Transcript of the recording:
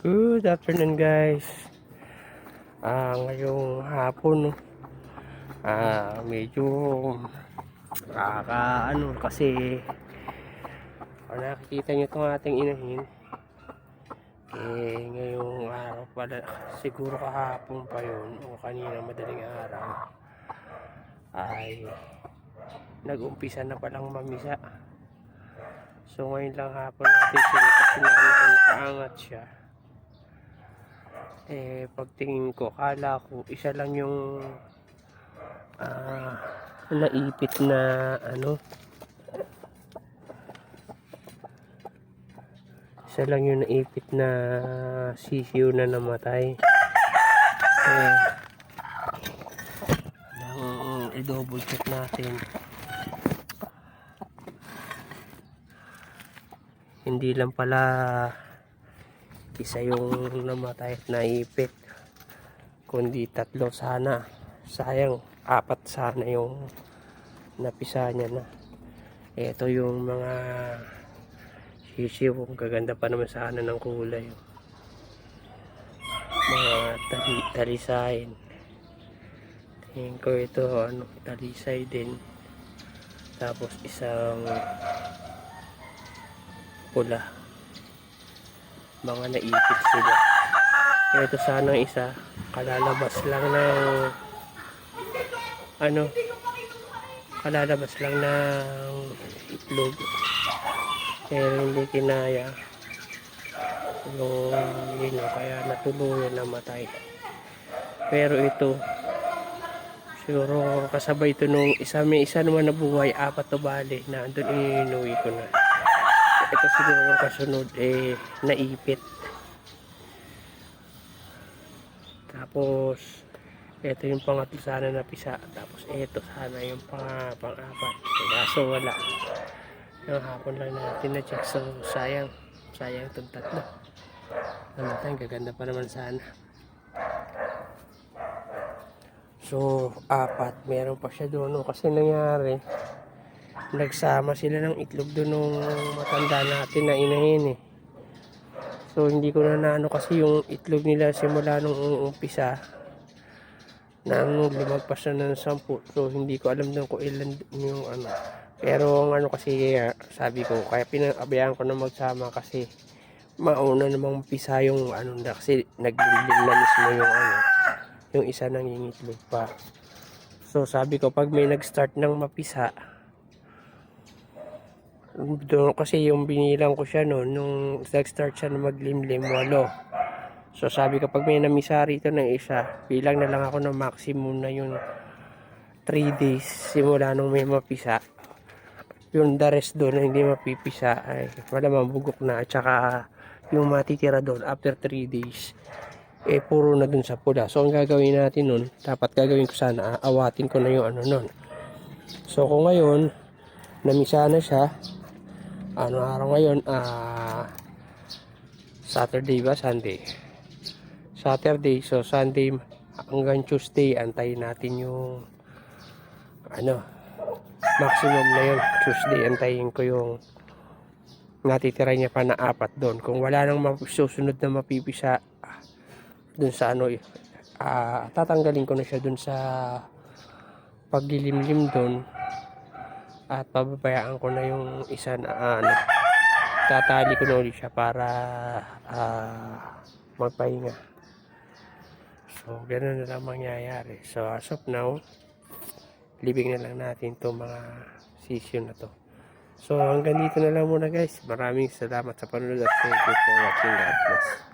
Good afternoon guys. Ah, ngayong hapon. Ah, medyo kaka ano kasi kung nakikita niyo itong ating inahin eh ngayong araw pala siguro kahapon pa yun o kanina madaling araw ay nag-umpisa na palang mamisa so ngayon lang hapon natin sila kasi nakaangat siya eh pagtingin ko kala ko isa lang yung ah, naipit na ano? Isa lang yung naipit na sisiyo na namatay. Eh nang i-double check natin. Hindi lang pala isa yung namatay at naipit kundi tatlo sana. Sayang apat sana yung napisa niya na. Ito yung mga sisiw. Gaganda pa naman sana ng kulay. Mga tali, talisain tingin ko ito ano talisay din. Tapos isang pula mga naipit sila. Kaya ito sana isa. Kalalabas lang ng ano? Kalalabas lang ng itlog. Pero hindi kinaya. Yung lino kaya natuluyan namatay pero ito siguro kasabay ito nung isa may isa naman na buhay apat to bali na andun inuwi ko na ito siguro yung kasunod eh naipit. Tapos ito yung pangatlo sana na pisa. Tapos ito sana yung pang, pang-apat. Kaso wala. Yung hapon lang natin na check. So sayang. Sayang itong tatlo. Ano gaganda pa naman sana. So apat. Meron pa siya doon kasi nangyari nagsama sila ng itlog doon nung matanda natin na inahin eh. So hindi ko na naano kasi yung itlog nila simula nung umpisa na ano, lumagpas na ng sampu. So hindi ko alam doon kung ilan yung ano. Pero ang ano kasi sabi ko kaya pinabayaan ko na magsama kasi mauna namang mapisa yung ano na kasi naglilim na mismo yung ano yung isa nang itlog pa. So sabi ko pag may nag-start ng mapisa doon kasi yung binilang ko siya no nung nag-start siya na maglimlim walo. So sabi ko pag may namisa rito ng isa bilang na lang ako ng maximum na yung 3 days simula nung may mapisa yung the rest doon na hindi mapipisa ay wala mabugok na. At saka yung matitira doon after 3 days eh puro na dun sa pula. So ang gagawin natin nun dapat gagawin ko sana awatin ko na yung ano nun. So kung ngayon namisa na siya ano araw ngayon ah Saturday ba Sunday? Saturday so Sunday hanggang Tuesday antayin natin yung ano maximum na yun. Tuesday antayin ko yung natitira niya pa na apat doon. Kung wala nang susunod na mapipisa doon sa ano ah tatanggalin ko na siya doon sa paglilimlim doon at pababayaan ko na yung isa na ah, ano tatali ko na ulit siya para ah, magpahinga. So ganun na lang mangyayari. So as of now living na lang natin to mga session na to. So hanggang dito na lang muna guys. Maraming salamat sa panonood at thank you for watching. God bless